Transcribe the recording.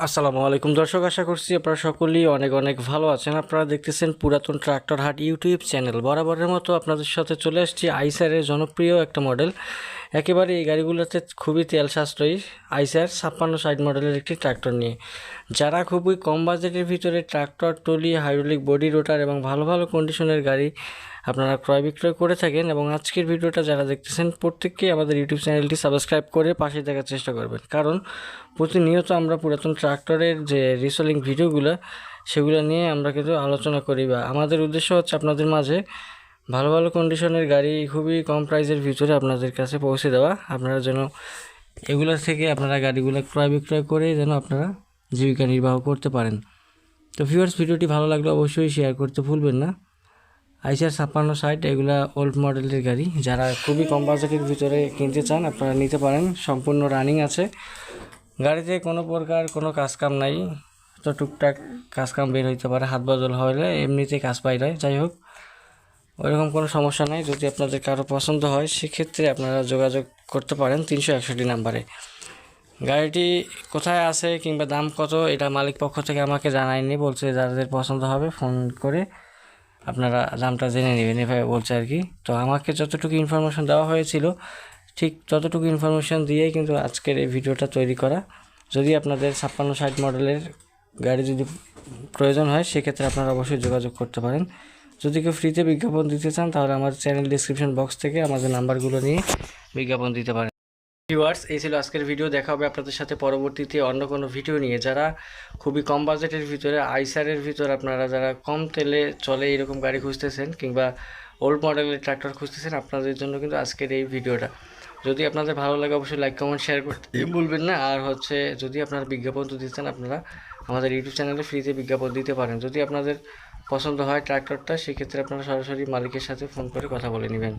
আসসালামু আলাইকুম দর্শক, আশা করছি আপনারা সকলেই অনেক অনেক ভালো আছেন। আপনারা দেখতেছেন পুরাতন ট্রাক্টর হাট ইউটিউব চ্যানেল। বরাবরের মতো আপনাদের সাথে চলে আসছি আইসারের জনপ্রিয় একটা মডেল একেবারে এই গাড়িগুলোতে খুবই তেল সাশ্রয়ী। আইসার ছাপ্পান্ন সাইড মডেলের একটি ট্রাক্টর নিয়ে। যারা খুবই কম বাজেটের ভিতরে tractor, trolley, hydraulic body rotor এবং ভালো ভালো কন্ডিশনের গাড়ি আপনারা ক্রয় বিক্রয় করে থাকেন এবং আজকের ভিডিওটা যারা দেখতেছেন প্রত্যেককেই আমাদের ইউটিউব চ্যানেলটি সাবস্ক্রাইব করে পাশে দেখার চেষ্টা করবেন। কারণ প্রতিনিয়ত আমরা পুরাতন ট্রাক্টরের যে রিসেলিং ভিডিওগুলো সেগুলো নিয়ে আমরা কিন্তু আলোচনা করি বা আমাদের উদ্দেশ্য হচ্ছে আপনাদের মাঝে ভালো ভালো কন্ডিশনের গাড়ি খুবই কম প্রাইসের ভিতরে আপনাদের কাছে পৌঁছে দেওয়া। আপনারা যেন এগুলোর থেকে আপনারা গাড়িগুলো ক্রয় বিক্রয় করে যেন আপনারা জীবিকা নির্বাহ করতে পারেন। তো ভিউয়ার্স ভিডিওটি ভালো লাগলে অবশ্যই শেয়ার করতে ভুলবেন না। আইসার ছাপ্পান্ন সাইট এগুলা ওল্ড মডেলের গাড়ি। যারা খুবই কম বাজেটের ভিতরে কিনতে চান, আপনারা নিতে পারেন। সম্পূর্ণ রানিং আছে। গাড়িতে কোনো প্রকার কোনো কাজকাম নাই। তো টুকটাক কাজকাম বের হইতে পারে, হাত বদল হলে এমনিতেই কাজ হয় যাই হোক ওইরকম কোনো সমস্যা নাই। যদি আপনাদের কারও পছন্দ হয়, সেক্ষেত্রে আপনারা যোগাযোগ করতে পারেন তিনশো একষট্টি নাম্বারে। গাড়িটি কোথায় আছে কিংবা দাম কত, এটা মালিক পক্ষ থেকে আমাকে জানায়নি, বলছে যাদের পছন্দ হবে ফোন করে আপনারা দামটা জেনে নেবেন, এভাবে বলছে আর কি। তো আমাকে যতটুকু ইনফরমেশন দেওয়া হয়েছিল, ঠিক ততটুকু ইনফরমেশন দিয়েই কিন্তু আজকের এই ভিডিওটা তৈরি করা। যদি আপনাদের ছাপ্পান্ন ষাট মডেলের গাড়ি যদি প্রয়োজন হয়, সেক্ষেত্রে আপনারা অবশ্যই যোগাযোগ করতে পারেন। যদি কেউ ফ্রিতে বিজ্ঞাপন দিতে চান, তাহলে আমার চ্যানেল ডিসক্রিপশন বক্স থেকে আমাদের নাম্বারগুলো নিয়ে বিজ্ঞাপন দিতে পারেন। ভিউয়ার্স এই ছিল আজকের ভিডিও দেখা হবে আপনাদের সাথে পরবর্তীতে অন্য কোনো ভিডিও নিয়ে। যারা খুবই কম বাজেটের ভিতরে আইসারের ভিতরে আপনারা যারা কম তেলে চলে এরকম গাড়ি খুঁজতেছেন কিংবা ওল্ড মডেলের ট্র্যাক্টর খুঁজতেছেন, আপনাদের জন্য কিন্তু আজকের এই ভিডিওটা যদি আপনাদের ভালো লাগে অবশ্যই লাইক কমেন্ট শেয়ার করতে ভুলবেন না। আর হচ্ছে যদি আপনারা বিজ্ঞাপন তো দিতেন আপনারা আমাদের ইউটিউব চ্যানেলে ফ্রিতে বিজ্ঞাপন দিতে পারেন। যদি আপনাদের পছন্দ হয় ট্রাক্টরটা সেক্ষেত্রে আপনারা সরাসরি মালিকের সাথে ফোন করে কথা বলে নেবেন।